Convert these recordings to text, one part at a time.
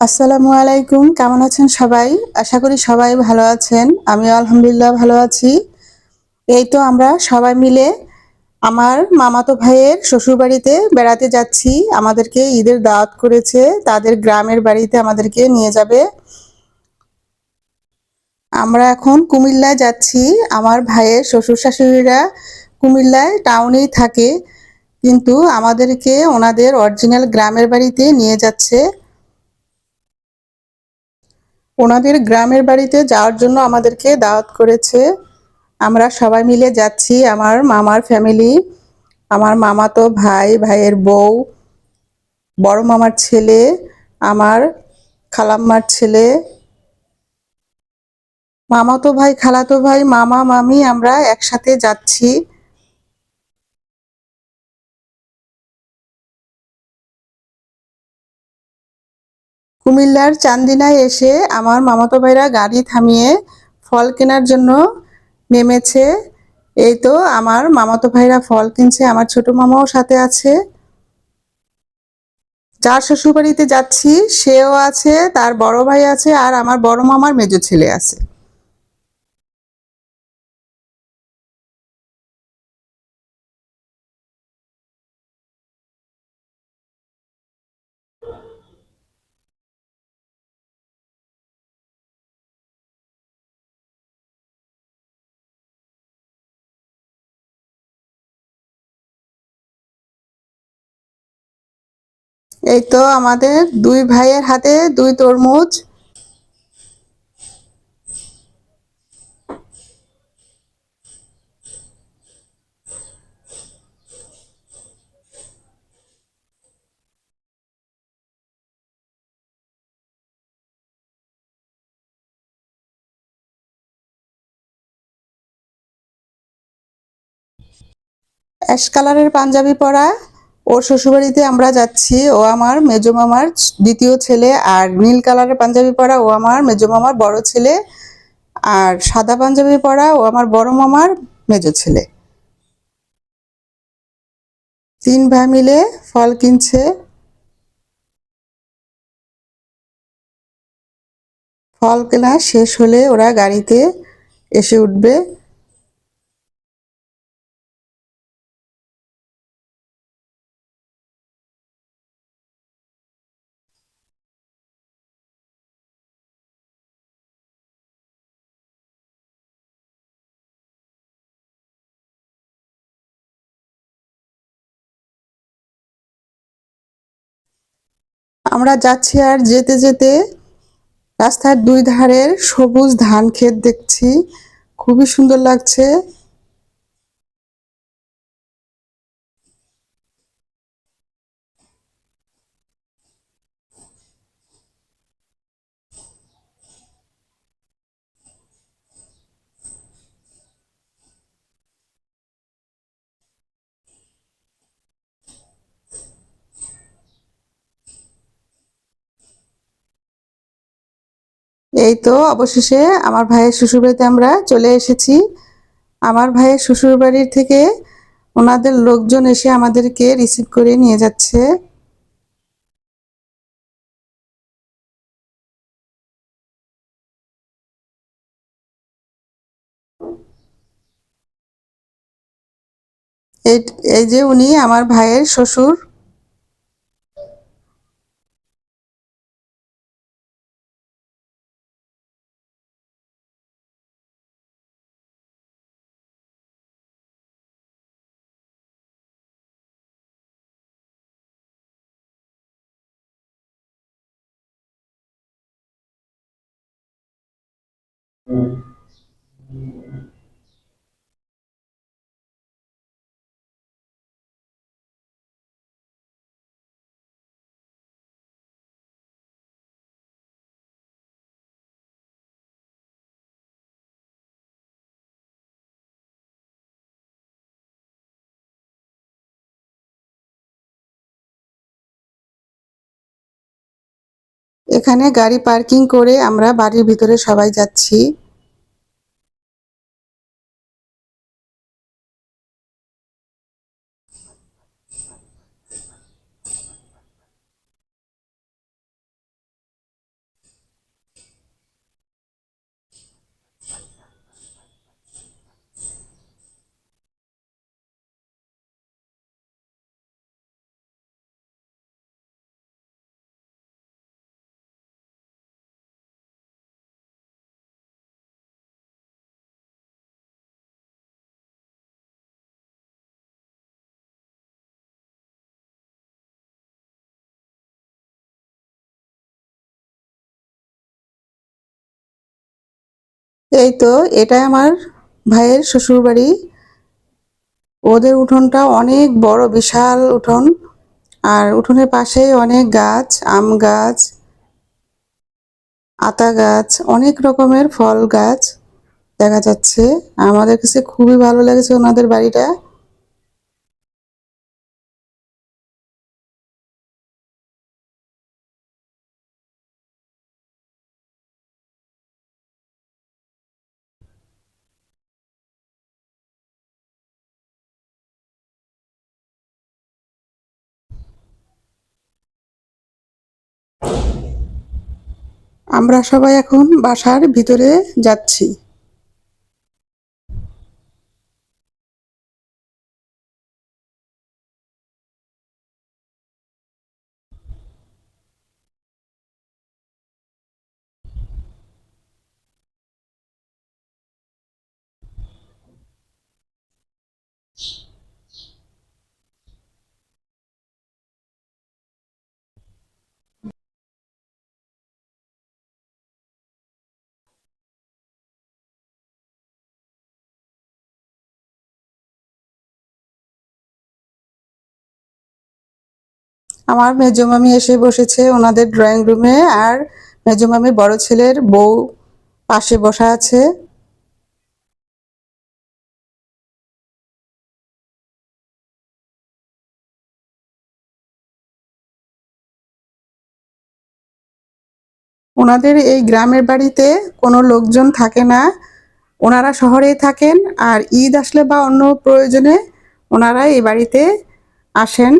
আসসালামু আলাইকুম, কেমন আছেন সবাই? আশা করি সবাই ভালো আছেন। আমি আলহামদুলিল্লাহ ভালো আছি। এই তো আমরা সবাই মিলে আমার মামাতো ভাইয়ের শ্বশুরবাড়িতে বেড়াতে যাচ্ছি। আমাদেরকে ঈদের দাওয়াত করেছে। তাদের গ্রামের বাড়িতে আমাদেরকে নিয়ে যাবে। আমরা এখন কুমিল্লায় যাচ্ছি। আমার ভাইয়ের শ্বশুর শাশুড়িরা কুমিল্লায় টাউনেই থাকে। কিন্তু আমাদেরকে ওনাদের অরিজিনাল গ্রামের বাড়িতে নিয়ে যাচ্ছে। ওনাদের গ্রামের বাড়িতে যাওয়ার জন্য আমাদেরকে দাওয়াত করেছে। আমরা সবাই মিলে যাচ্ছি, আমার মামার ফ্যামিলি আমার মামাতো ভাই, ভাইয়ের বউ, বড় মামার ছেলে, আমার খালাম্মার ছেলে মামাতো ভাই খালাতো ভাই, মামা, মামি, আমরা একসাথে যাচ্ছি। কুমিল্লার চান্দিনায় এসে আমার মামাতো ভাইরা গাড়ি থামিয়ে ফল কেনার জন্য নেমেছে। এই তো আমার মামাতো ভাইরা ফল কিনছে, আমার ছোট মামাও সাথে আছে। যার শ্বশুরবাড়িতে যাচ্ছি, সেও আছে, তার বড় ভাই আছে, আর আমার বড় মামার মেজ ছেলে আছে। এই তো আমাদের দুই ভাইয়ের হাতে দুই তরমুজ। অ্যাশ কালারের পাঞ্জাবি পরা ওর শ্বশুরবাড়িতে আমরা যাচ্ছি। ও আমার মেজো মামার দ্বিতীয় ছেলে আর নীল কালারের পাঞ্জাবি পরা ও আমার মেজো মামার বড় ছেলে আর সাদা পাঞ্জাবি পরা ও আমার বড় মামার মেজো ছেলে। তিন ভাই মিলে ফল কিনছে। ফল কেনা শেষ হলে ওরা গাড়িতে এসে উঠবে। আমরা যাচ্ছি আর যেতে যেতে রাস্তার দুই ধারের সবুজ ধান ক্ষেত দেখছি। খুবই সুন্দর লাগছে। এই তো অবশেষে আমার ভাইয়ের শ্বশুরবাড়িতে আমরা চলে এসেছি। আমার ভাইয়ের শ্বশুরবাড়ির থেকে ওনাদের লোকজন এসে আমাদেরকে রিসিভ করে নিয়ে যাচ্ছে। এই যে উনি আমার ভাইয়ের শ্বশুর। এখানে গাড়ি পার্কিং করে আমরা বাড়ির ভিতরে সবাই যাচ্ছি। এই তো এটা আমার ভাইয়ের শ্বশুর বাড়ি ওদের উঠোনটা অনেক বড়, বিশাল উঠোন। আর উঠোনের পাশে অনেক গাছ, আম গাছ, আতা গাছ, অনেক রকমের ফল গাছ দেখা যাচ্ছে। আমাদের কাছে খুবই ভালো লেগেছে ওনাদের বাড়িটা। আমরা সবাই এখন বাসার ভিতরে যাচ্ছি। আমার মেজো মামি এসে বসেছে ওনাদের ড্রয়িং রুমে আর মেজো মামি বড় ছেলের বউ পাশে বসা আছে। ওনাদের এই গ্রামের বাড়িতে কোনো লোকজন থাকে না। ওনারা শহরেই থাকেন, আর ঈদ আসলে বা অন্য প্রয়োজনে ওনারা এই বাড়িতে আসেন।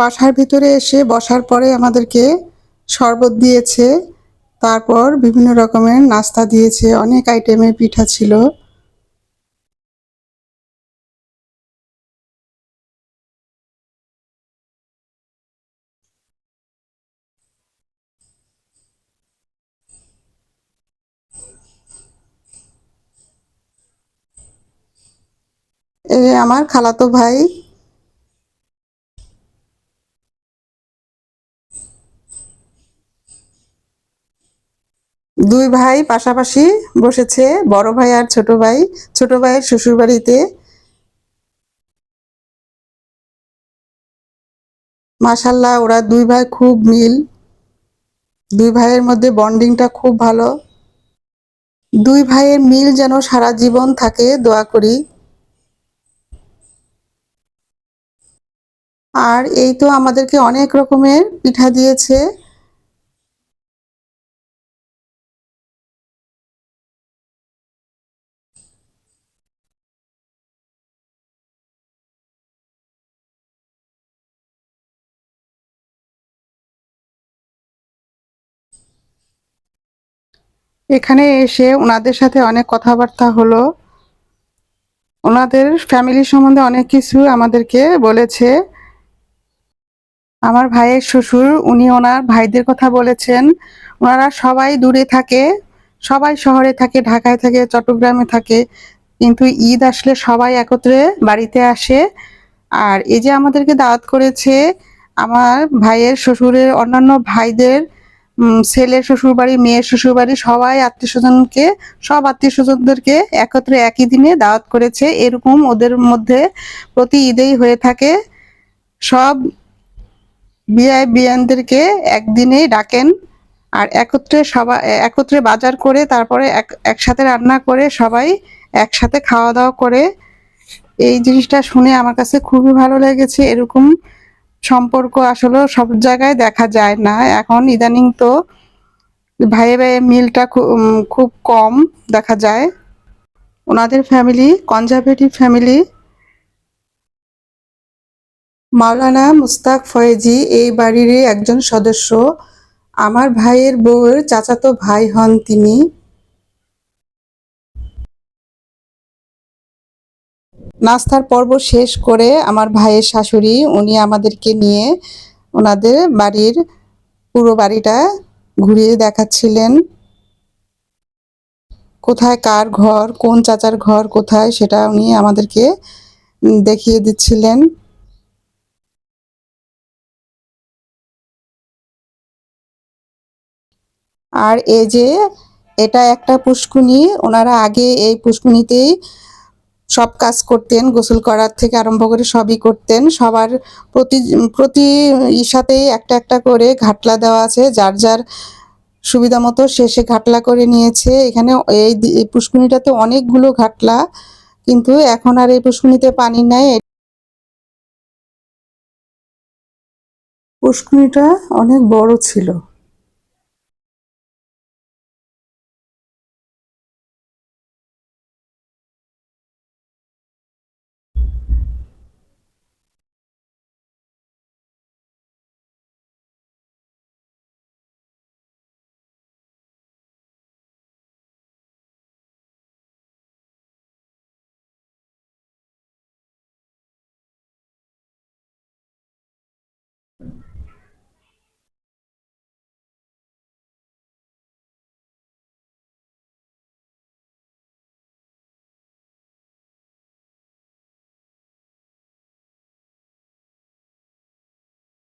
বাসার ভিতরে এসে বসার পরে আমাদেরকে শরবত দিয়েছে, তারপর বিভিন্ন রকমের নাস্তা দিয়েছে, অনেক আইটেমের পিঠা ছিল। আমার খালাতো ভাই দুই ভাই পাশাপাশি বসেছে, বড় ভাই আর ছোট ভাই। ছোট ভাইয়ের শ্বশুর বাড়িতে। মাশাল্লাহ, ওরা দুই ভাই খুব মিল। দুই ভাইয়ের মধ্যে বন্ডিংটা খুব ভালো। দুই ভাইয়ের মিল যেন সারা জীবন থাকে, দোয়া করি। আর এই তো আমাদেরকে অনেক রকমের পিঠা দিয়েছে। এখানে এসে ওনাদের সাথে অনেক কথাবার্তা হলো। ওনাদের ফ্যামিলি সম্বন্ধে অনেক কিছু আমাদেরকে বলেছে। আমার ভাইয়ের শ্বশুর, উনি ওনার ভাইদের কথা বলেছেন। ওনারা সবাই দূরে থাকে, সবাই শহরে থাকে, ঢাকায় থাকে, চট্টগ্রামে থাকে। কিন্তু ঈদ আসলে সবাই একত্রে বাড়িতে আসে। আর এই যে আমাদেরকে দাওয়াত করেছে, আমার ভাইয়ের শ্বশুরের অন্যান্য ভাইদের ছেলের শ্বশুর বাড়ি মেয়ের শ্বশুর বাড়ি সবাই আত্মীয় স্বজনকে, সব আত্মীয় স্বজনদেরকে একত্রে একই দিনে দাওয়াত করেছে। এরকম ওদের মধ্যে প্রতি ঈদেই হয়ে থাকে। সব বিআই বিয়ানদেরকে একদিনেই ডাকেন আর একত্রে সবাই একত্রে বাজার করে তারপরে এক, একসাথে রান্না করে সবাই একসাথে খাওয়া দাওয়া করে। এই জিনিসটা শুনে আমার কাছে খুবই ভালো লেগেছে। এরকম সম্পর্ক আসলে সব জায়গায় দেখা যায় না। এখন ইদানিং তো ভাইয়ে ভাইয়ে মিলটা খুব কম দেখা যায়। ওনাদের family, conservative family, Maulana Mustaq Faizi এই বাড়িরই একজন সদস্য। আমার ভাইয়ের বউয়ের চাচাতো ভাই হন তিনি। নাস্তার পর্ব শেষ করে আমার ভাইয়ের শাশুড়ি, উনি আমাদেরকে নিয়ে ওনাদের বাড়ির পুরো বাড়িটা ঘুরিয়ে দেখাচ্ছিলেন। কোথায় কার ঘর, কোন চাচার ঘর কোথায় সেটা উনি আমাদেরকে দেখিয়ে দিচ্ছিলেন। আর এই যে, এটা একটা পুষ্কুনি, ওনারা আগে এই পুষ্কুনিতেই সব কাজ করতেন, গোসল করার থেকে আরম্ভ করে সবই করতেন। সবার প্রতি প্রতি ইসাতেই একটা একটা করে ঘাটলা দেওয়া আছে। যার যার সুবিধা মতো শেষে ঘাটলা করে নিয়েছে। এখানে এই পুষ্কুনিটাতে অনেকগুলো ঘাটলা, কিন্তু এখন আর এই পুষ্কুনিতে পানি নাই। পুষ্কুনিটা অনেক বড় ছিল।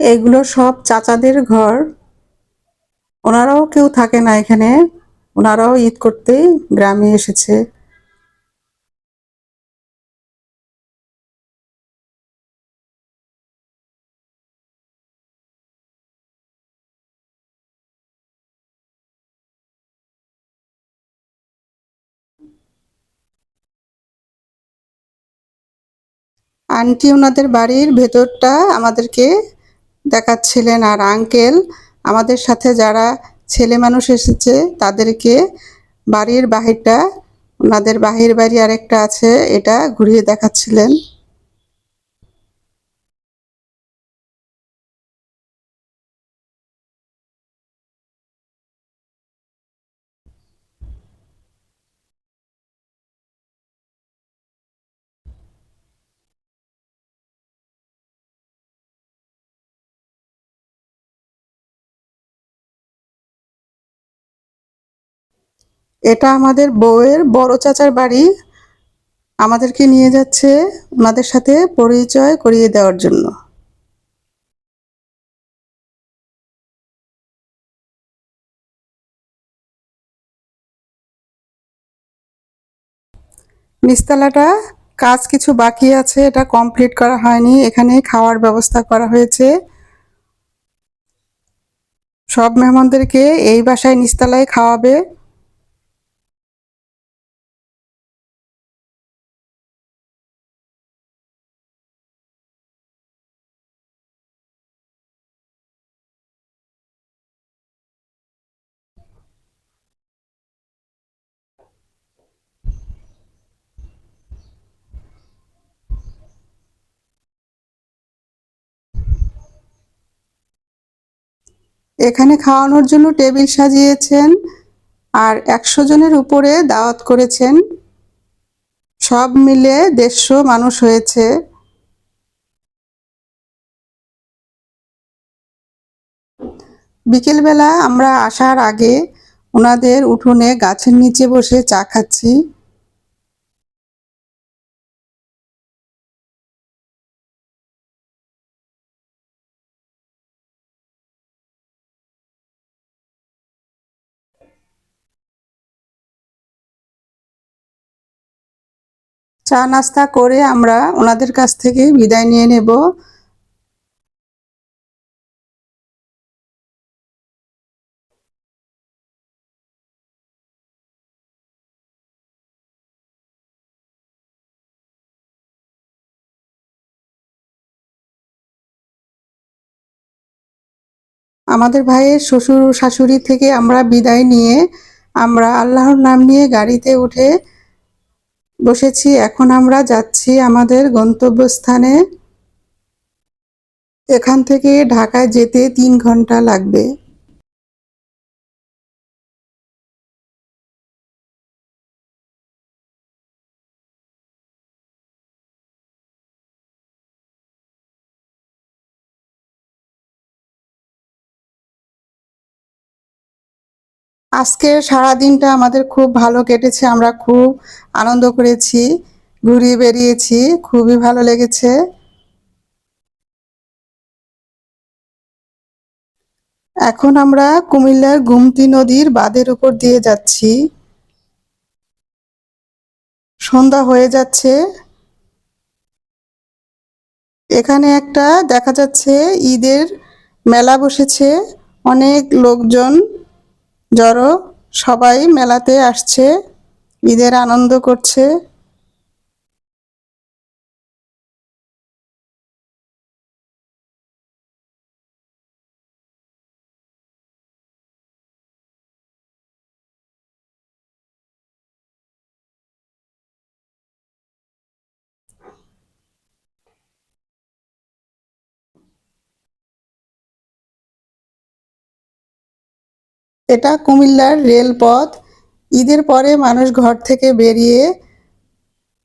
এগুলো সব চাচাদের ঘর। ওনারাও কেউ থাকে না এখানে। ওনারাও ঈদ করতেই গ্রামে এসেছে। আন্টি, ওনাদের বাড়ির ভেতরটা আমাদেরকে দেখাচ্ছিলেন আর আঙ্কেল, আমাদের সাথে যারা ছেলে মানুষ এসেছে তাদেরকে বাড়ির বাহিরটা, ওনাদের বাহির বাড়ি আরেকটা আছে, এটা ঘুরিয়ে দেখাচ্ছিলেন। এটা আমাদের বউয়ের বড় চাচার বাড়ি। আমাদেরকে নিয়ে যাচ্ছে ওনাদের সাথে পরিচয় করিয়ে দেওয়ার জন্য। নিস্তালাটা কাজ কিছু বাকি আছে, এটা কমপ্লিট করা হয়নি। এখানে খাওয়ার ব্যবস্থা করা হয়েছে। সব মেহমানদেরকে এই বাসায় নিস্তালায় খাওয়াবে। এখানে খাওয়ানোর জন্য টেবিল সাজিয়েছেন আর একশো জনের উপরে দাওয়াত করেছেন। সব মিলে দেড়শো মানুষ হয়েছে। বিকেলবেলা আমরা আসার আগে ওনাদের উঠোনে গাছের নিচে বসে চা খাচ্ছি। চা নাস্তা করে আমরা ওনাদের কাছ থেকে বিদায় নিয়ে নেব। আমাদের ভাইয়ের শ্বশুর শাশুড়ি থেকে আমরা বিদায় নিয়ে আমরা আল্লাহর নাম নিয়ে গাড়িতে উঠে বসেছি। এখন আমরা যাচ্ছি আমাদের গন্তব্যস্থানে। এখান থেকে ঢাকায় যেতে তিন ঘণ্টা লাগবে। আজকে সারা দিনটা আমাদের খুব ভালো কেটেছে, আমরা খুব আনন্দ করেছি, ঘুরিয়ে বেরিয়েছি খুবই ভালো লেগেছে। এখন আমরা কুমিল্লার গুমতি নদীর বাঁধের উপর দিয়ে যাচ্ছি। সন্ধ্যা হয়ে যাচ্ছে। এখানে একটা দেখা যাচ্ছে, ঈদের মেলা বসেছে, অনেক লোকজন জড়ো সবাই মেলাতে আসছে ঈদের আনন্দ করছে। এটা কুমিল্লার রেলপথ। ঈদের পরে মানুষ ঘর থেকে বেরিয়ে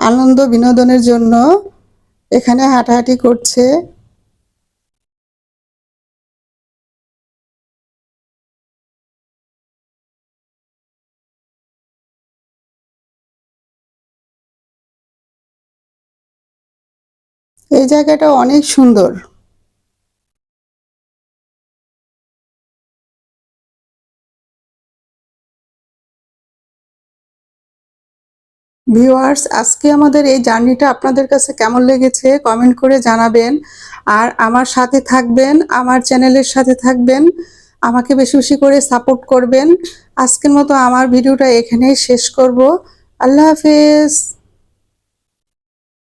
আনন্দ বিনোদনের জন্য এখানে হাঁটাহাঁটি করছে। এই জায়গাটা অনেক সুন্দর। ভিউয়ার্স, আজকে আমাদের এই জার্নিটা আপনাদের কাছে কেমন লেগেছে কমেন্ট করে জানাবেন। আর আমার সাথে থাকবেন, আমার চ্যানেলের সাথে থাকবেন, আমাকে বেশি বেশি করে সাপোর্ট করবেন। আজকের মতো আমার ভিডিওটা এখানেই শেষ করব। আল্লাহ হাফেজ।